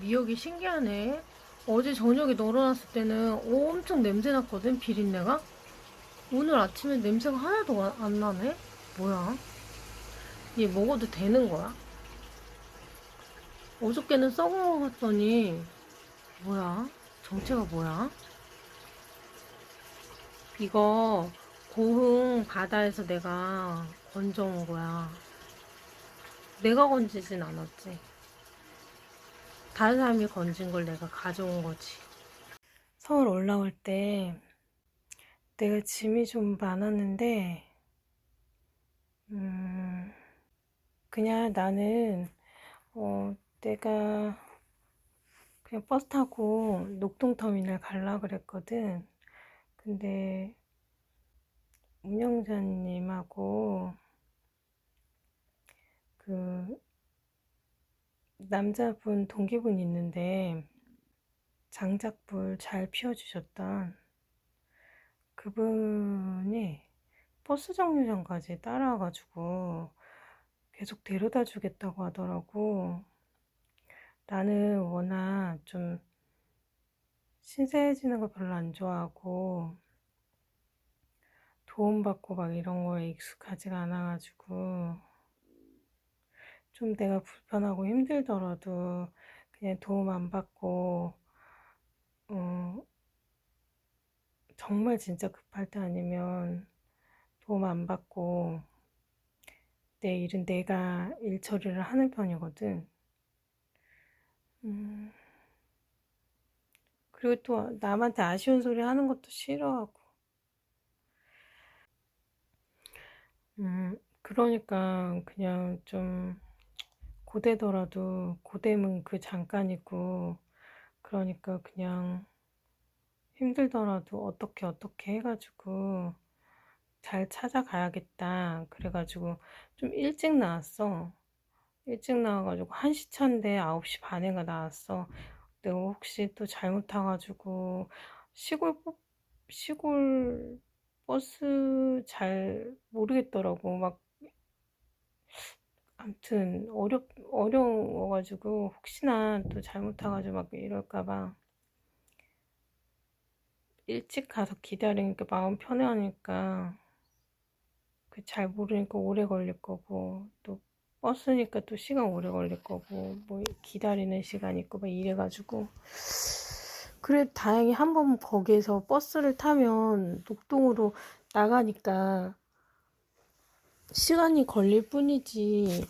미역이 신기하네. 어제 저녁에 널어놨을 때는 엄청 냄새 났거든, 비린내가. 오늘 아침에 냄새가 하나도 안- 안 나네? 뭐야? 얘 먹어도 되는 거야? 어저께는 썩은 거 같더니, 뭐야? 정체가 뭐야? 이거 고흥 바다에서 내가 건져온 거야. 내가 건지진 않았지. 다른 사람이 건진 걸 내가 가져온 거지. 서울 올라올 때 내가 짐이 좀 많았는데, 음, 그냥 나는, 어, 내가 그냥 버스 타고 녹동터미널 갈라 그랬거든. 근데 운영자님하고 그 남자분 동기분 있는데 장작불 잘 피워주셨던 그분이 버스 정류장까지 따라와가지고 계속 데려다 주겠다고 하더라고. 나는 워낙 좀 신세해지는 거 별로 안 좋아하고 도움받고 막 이런 거에 익숙하지가 않아가지고 좀 내가 불편하고 힘들더라도 그냥 도움 안 받고 어, 정말 진짜 급할 때 아니면 도움 안 받고 내 일은 내가 일 처리를 하는 편이거든. 음, 그리고 또 남한테 아쉬운 소리 하는 것도 싫어하고. 음, 그러니까 그냥 좀 고되더라도 고됨은 그 잠깐이고, 그러니까 그냥 힘들더라도 어떻게 어떻게 해가지고 잘 찾아가야겠다. 그래가지고 좀 일찍 나왔어. 일찍 나와가지고 1시 차인데 9시 반에가 나왔어. 내가 혹시 또 잘못 타가지고 시골 버- 시골 버스 잘 모르겠더라고. 막 아무튼 어렵 어려워가지고 혹시나 또 잘못 타가지고 막 이럴까 봐 일찍 가서 기다리니까 마음 편해하니까 그 잘 모르니까 오래 걸릴 거고 또 버스니까 또 시간 오래 걸릴 거고 뭐 기다리는 시간 있고 막 이래가지고. 그래 다행히 한 번 거기에서 버스를 타면 녹동으로 나가니까 시간이 걸릴 뿐이지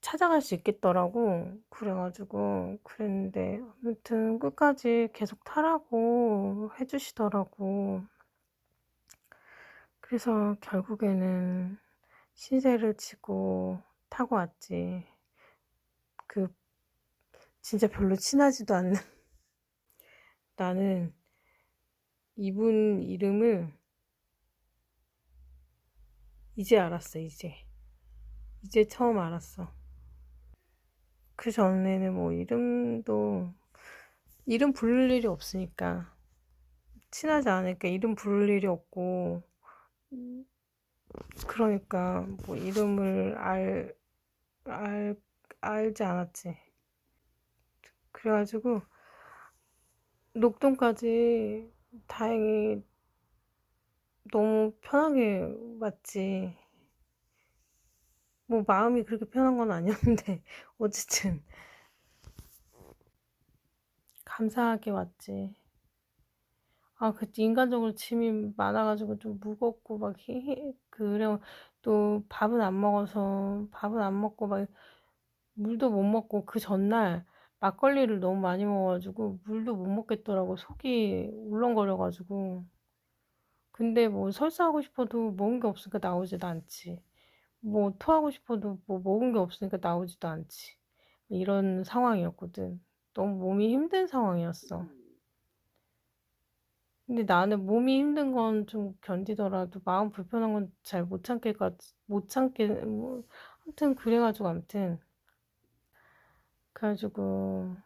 찾아갈 수 있겠더라고 그래가지고 그랬는데 아무튼 끝까지 계속 타라고 해주시더라고 그래서 결국에는 신세를 지고 타고 왔지. 그 진짜 별로 친하지도 않는 나는 이분 이름을 이제 알았어, 이제. 이제 처음 알았어. 그 전에는 뭐 이름도 이름 부를 일이 없으니까 친하지 않으니까 이름 부를 일이 없고 그러니까 뭐 이름을 알, 알, 알지 않았지. 그래가지고 녹동까지 다행히 너무 편하게 왔지. 뭐 마음이 그렇게 편한 건 아니었는데 어쨌든 감사하게 왔지. 아, 그 인간적으로 짐이 많아가지고 좀 무겁고 막 히, 히- 그래 또 밥은 안 먹어서 밥은 안 먹고 막 물도 못 먹고 그 전날 막걸리를 너무 많이 먹어가지고 물도 못 먹겠더라고 속이 울렁거려가지고 근데 뭐 설사하고 싶어도 먹은 게 없으니까 나오지도 않지. 뭐 토하고 싶어도 뭐 먹은 게 없으니까 나오지도 않지. 이런 상황이었거든. 너무 몸이 힘든 상황이었어. 근데 나는 몸이 힘든 건 좀 견디더라도 마음 불편한 건 잘 못 참겠가 못 참게 뭐 아무튼 그래가지고 아무튼. 그래가지고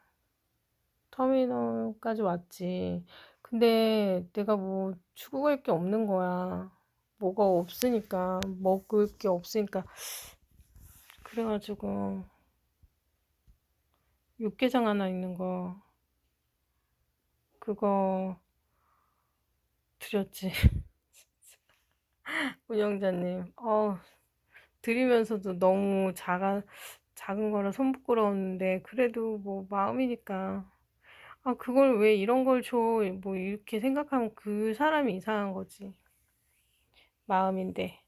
터미널까지 왔지. 근데 내가 뭐 추구할 게 없는 거야. 뭐가 없으니까 먹을 게 없으니까. 그래가지고 육개장 하나 있는 거 그거 드렸지. 운영자님. 어 드리면서도 너무 작아 작은 거라 손 부끄러웠는데 그래도 뭐 마음이니까 아 그걸 왜 이런 걸 줘? 뭐 이렇게 생각하면 그 사람이 이상한 거지. 마음인데.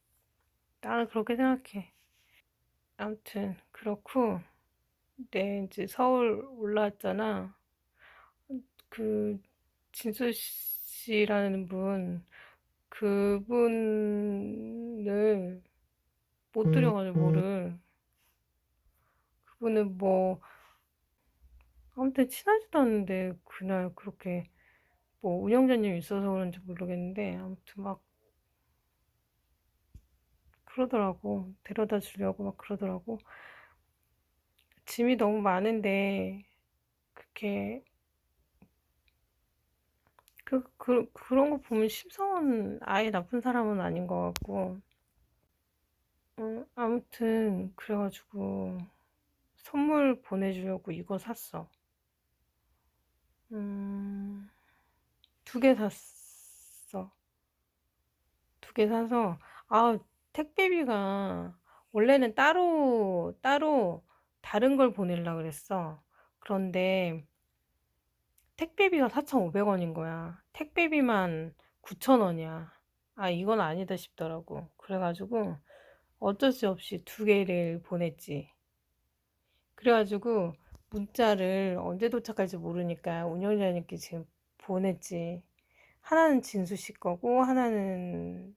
나는 그렇게 생각해. 아무튼 그렇고 네 이제 서울 올라왔잖아. 그 진수 씨라는 분 그분을 못 들여가지고 뭐를. 그분은 뭐 아무튼 친하지도 않는데 그날 그렇게 뭐 운영자님 있어서 그런지 모르겠는데 아무튼 막 그러더라고. 데려다 주려고 막 그러더라고. 짐이 너무 많은데 그렇게 그, 그, 그런 거 보면 심성은 아예 나쁜 사람은 아닌 것 같고. 어, 아무튼 그래가지고 선물 보내주려고 이거 샀어 음, 두 개 샀어 두 개 사서 아 택배비가 원래는 따로 따로 다른 걸 보내려고 그랬어 그런데 택배비가 4,500원인 거야. 택배비만 9,000원이야. 아, 이건 아니다 싶더라고. 그래가지고 어쩔 수 없이 두 개를 보냈지. 그래가지고 문자를 언제 도착할지 모르니까 운영자님께 지금 보냈지. 하나는 진수 씨 거고, 하나는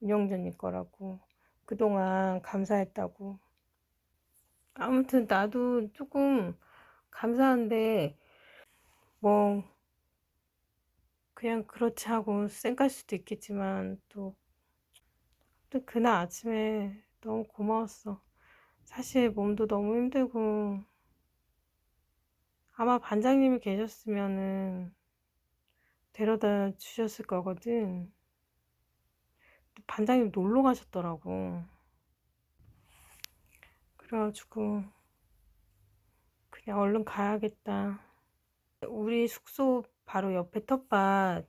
운영자님 거라고. 그동안 감사했다고. 아무튼 나도 조금 감사한데, 뭐, 그냥 그렇지 하고 쌩깔 수도 있겠지만 또, 또 그날 아침에 너무 고마웠어. 사실 몸도 너무 힘들고 아마 반장님이 계셨으면은 데려다 주셨을 거거든. 반장님 놀러 가셨더라고. 그래가지고 그냥 얼른 가야겠다. 우리 숙소 바로 옆에 텃밭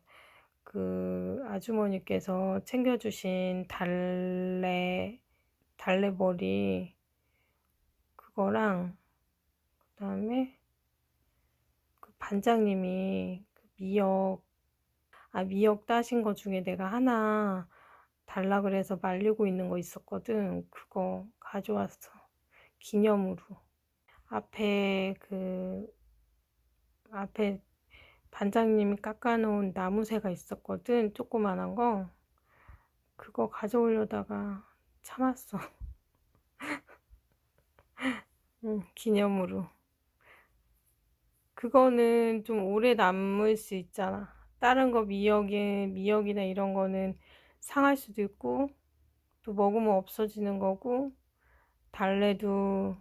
그 아주머니께서 챙겨주신 달래 달래버리 그거랑 그다음에 그 반장님이 그 미역 아 미역 따신 거 중에 내가 하나 달라 그래서 말리고 있는 거 있었거든. 그거 가져왔어. 기념으로. 앞에 그 앞에 반장님이 깎아놓은 나무새가 있었거든. 조그만한 거. 그거 가져오려다가 참았어. 응, 기념으로. 그거는 좀 오래 남을 수 있잖아. 다른 거 미역에, 미역이나 이런 거는 상할 수도 있고, 또 먹으면 없어지는 거고, 달래도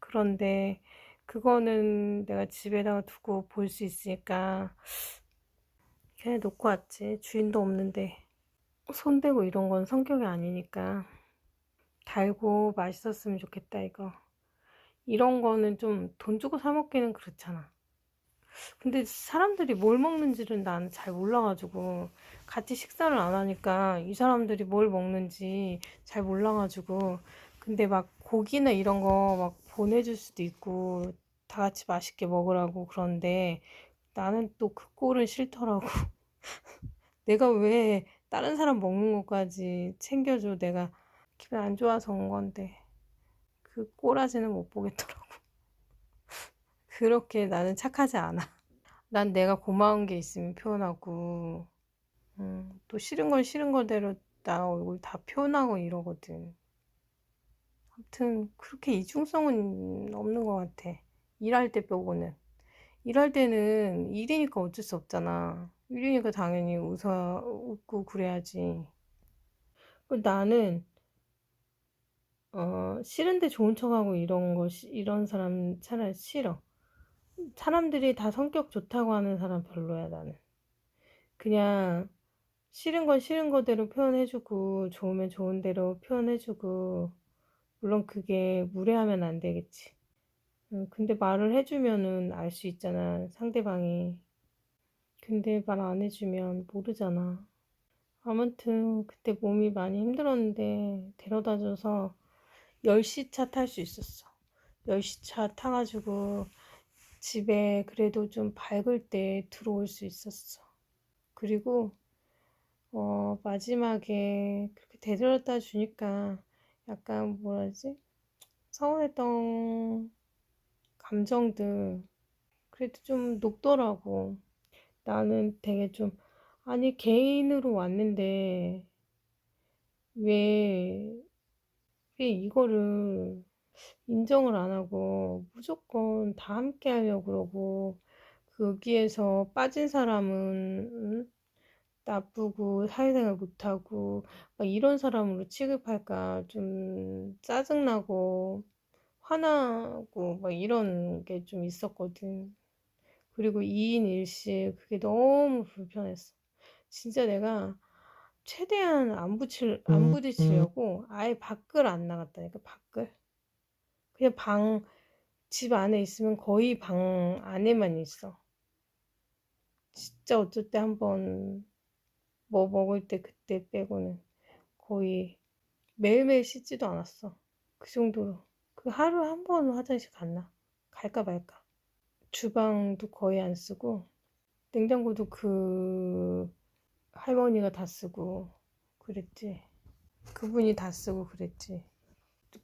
그런데, 그거는 내가 집에다가 두고 볼 수 있으니까 그냥 놓고 왔지. 주인도 없는데. 손대고 이런 건 성격이 아니니까. 달고 맛있었으면 좋겠다, 이거. 이런 거는 좀 돈 주고 사 먹기는 그렇잖아. 근데 사람들이 뭘 먹는지를 나는 잘 몰라가지고 같이 식사를 안 하니까 이 사람들이 뭘 먹는지 잘 몰라가지고 근데 막 고기나 이런 거 막 보내줄 수도 있고 다 같이 맛있게 먹으라고 그런데 나는 또 그 꼴은 싫더라고. 내가 왜 다른 사람 먹는 것까지 챙겨줘. 내가 기분 안 좋아서 온 건데 그 꼬라지는 못 보겠더라고. 그렇게 나는 착하지 않아. 난 내가 고마운 게 있으면 표현하고 음, 또 싫은 건 싫은 거대로 나 얼굴 다 표현하고 이러거든. 아무튼 그렇게 이중성은 없는 것 같아. 일할 때 빼고는. 일할 때는 일이니까 어쩔 수 없잖아. 일이니까 당연히 웃어, 웃고 그래야지. 그 나는, 어, 싫은데 좋은 척하고 이런 거, 이런 사람 차라리 싫어. 사람들이 다 성격 좋다고 하는 사람 별로야, 나는. 그냥, 싫은 건 싫은 거대로 표현해주고, 좋으면 좋은 대로 표현해주고, 물론 그게 무례하면 안 되겠지. 음, 근데 말을 해주면은 알 수 있잖아, 상대방이. 근데 말 안 해주면 모르잖아. 아무튼 그때 몸이 많이 힘들었는데 데려다 줘서 10시 차 탈 수 있었어. 10시 차 타가지고 집에 그래도 좀 밝을 때 들어올 수 있었어. 그리고 어, 마지막에 그렇게 데려다 주니까 약간 뭐라지? 서운했던 감정들 그래도 좀 녹더라고. 나는 되게 좀 아니 개인으로 왔는데 왜, 왜 이거를 인정을 안 하고 무조건 다 함께 하려고 그러고 거기에서 빠진 사람은 음? 나쁘고 사회생활 못하고 막 이런 사람으로 취급할까 좀 짜증나고 화나고 막 이런 게 좀 있었거든. 그리고 2인 1실 그게 너무 불편했어. 진짜 내가 최대한 안 부칠, 안 부딪히려고 아예 밖을 안 나갔다니까, 밖을. 그냥 방, 집 안에 있으면 거의 방 안에만 있어. 진짜 어쩔 때 한번 뭐 먹을 때 그때 빼고는 거의 매일매일 씻지도 않았어. 그 정도로. 그 하루에 한번 화장실 갔나? 갈까 말까. 주방도 거의 안 쓰고, 냉장고도 그 할머니가 다 쓰고 그랬지. 그분이 다 쓰고 그랬지.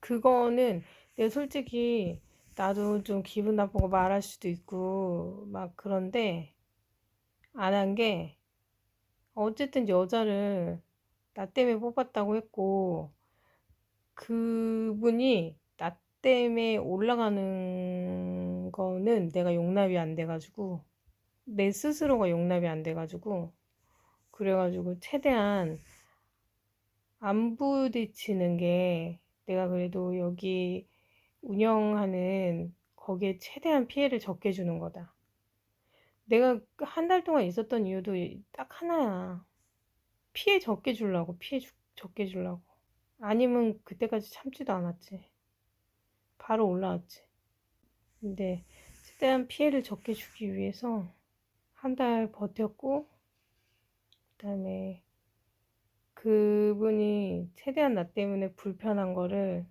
그거는 내 솔직히 나도 좀 기분 나쁘고 말할 수도 있고 막 그런데 안 한 게 어쨌든 여자를 나 때문에 뽑았다고 했고 그분이 나 때문에 올라가는 거는 내가 용납이 안 돼가지고 내 스스로가 용납이 안 돼가지고 그래가지고 최대한 안 부딪히는 게 내가 그래도 여기 운영하는 거기에 최대한 피해를 적게 주는 거다. 내가 한 달 동안 있었던 이유도 딱 하나야. 피해 적게 주려고, 피해 주- 적게 주려고. 아니면 그때까지 참지도 않았지. 바로 올라왔지. 근데 최대한 피해를 적게 주기 위해서 한 달 버텼고, 그 다음에 그분이 최대한 나 때문에 불편한 거를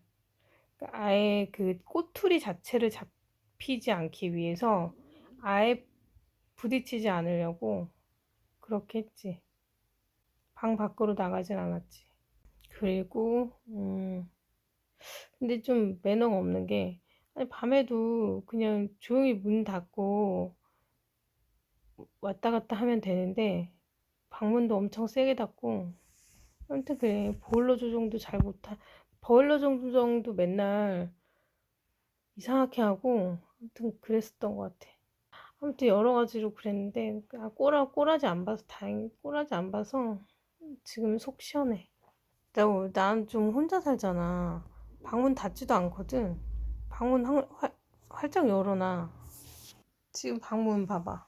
아예 그 꼬투리 자체를 잡히지 않기 위해서 아예 부딪히지 않으려고 그렇게 했지. 방 밖으로 나가진 않았지. 그리고 음 근데 좀 매너가 없는 게 아니 밤에도 그냥 조용히 문 닫고 왔다 갔다 하면 되는데 방문도 엄청 세게 닫고 아무튼 그래 보일러 조정도 잘 못하 보일러 조정도 맨날 이상하게 하고 아무튼 그랬었던 것 같아. 아무튼 여러 가지로 그랬는데 아, 꼬라 꼬라지 안 봐서 다행 꼬라지 안 봐서 지금 속 시원해. 나난좀 혼자 살잖아. 방문 닫지도 않거든. 방문 한- 활- 활짝 열어놔. 지금 방문 봐봐.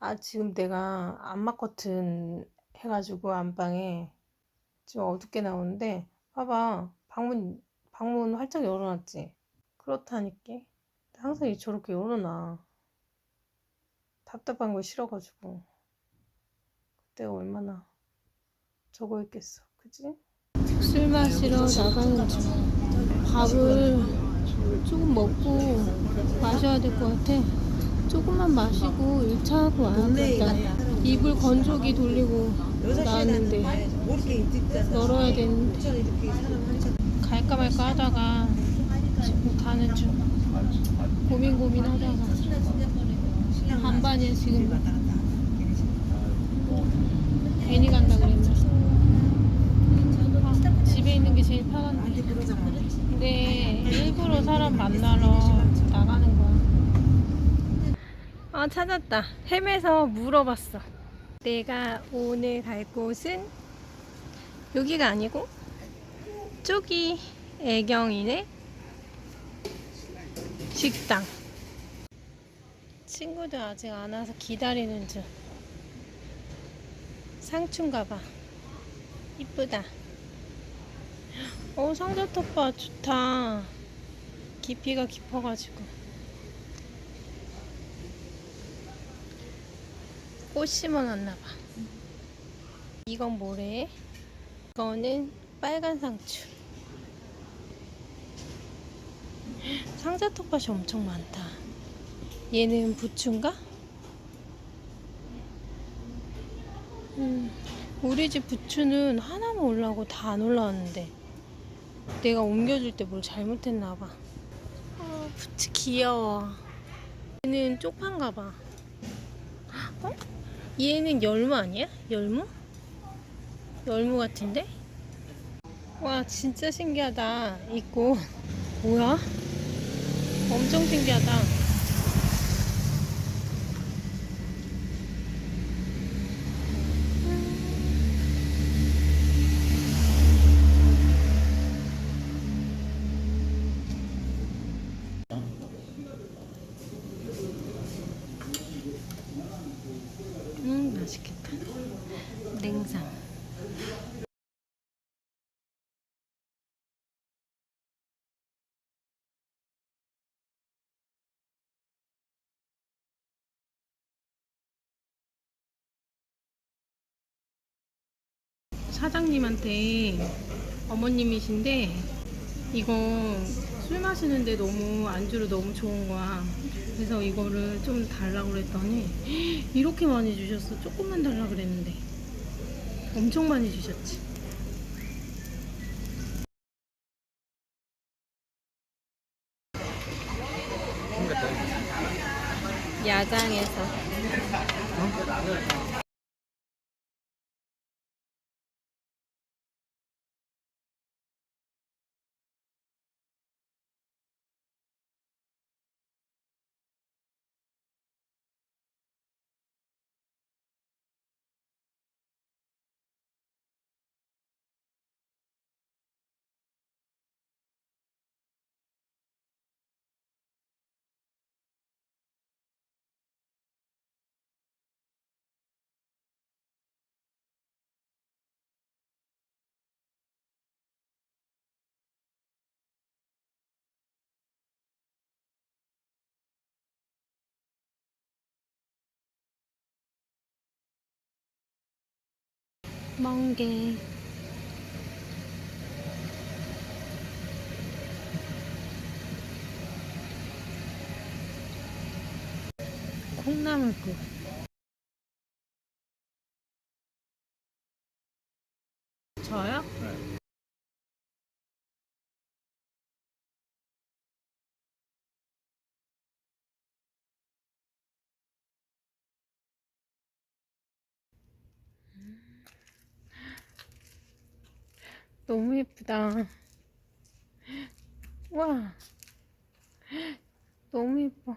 아 지금 내가 암막 커튼 해가지고 안방에 지금 어둡게 나오는데 봐봐 방문 방문 활짝 열어놨지. 그렇다니까. 항상 저렇게 열어놔. 답답한 거 싫어가지고. 그때가 얼마나 저거였겠어. 그지? 술 마시러 나가는 중. 밥을 조금 먹고 마셔야 될 것 같아. 조금만 마시고 1차 하고 와야겠다. 이불 건조기 돌리고 나왔는데 널어야 되는데 갈까 말까 하다가 지금 가는 중. 고민 고민 하다가 반반에 지금. 괜히 간다 그랬나? 아, 집에 있는 게 제일 편한데. 근데 일부러 사람 만나러 나가는 거야. 아 찾았다. 햄에서 물어봤어. 내가 오늘 갈 곳은 여기가 아니고 이쪽이 애경이네. 식당. 친구들 아직 안 와서 기다리는 중. 상춘가봐. 이쁘다. 어 상자 톱바 좋다. 깊이가 깊어가지고. 꽃 심어놨나봐. 이건 뭐래? 이거는 빨간 상추. 상자 텃밭이 엄청 많다. 얘는 부추인가? 음, 우리 집 부추는 하나만 올라오고 다 안 올라왔는데 내가 옮겨줄 때 뭘 잘못했나 봐. 아, 부추 귀여워. 얘는 쪽파인가 봐. 어? 얘는 열무 아니야? 열무? 열무 같은데? 와 진짜 신기하다. 이꽃 뭐야? 엄청 신기하다. 음 맛있겠다. 냉삼 사장님한테 어머님이신데 이거 술 마시는데 너무 안주로 너무 좋은 거야. 그래서 이거를 좀 달라고 그랬더니 이렇게 많이 주셨어. 조금만 달라 그랬는데 엄청 많이 주셨지. 야장에서 멍게 콩나물국 너무 예쁘다. 와, 너무 예뻐.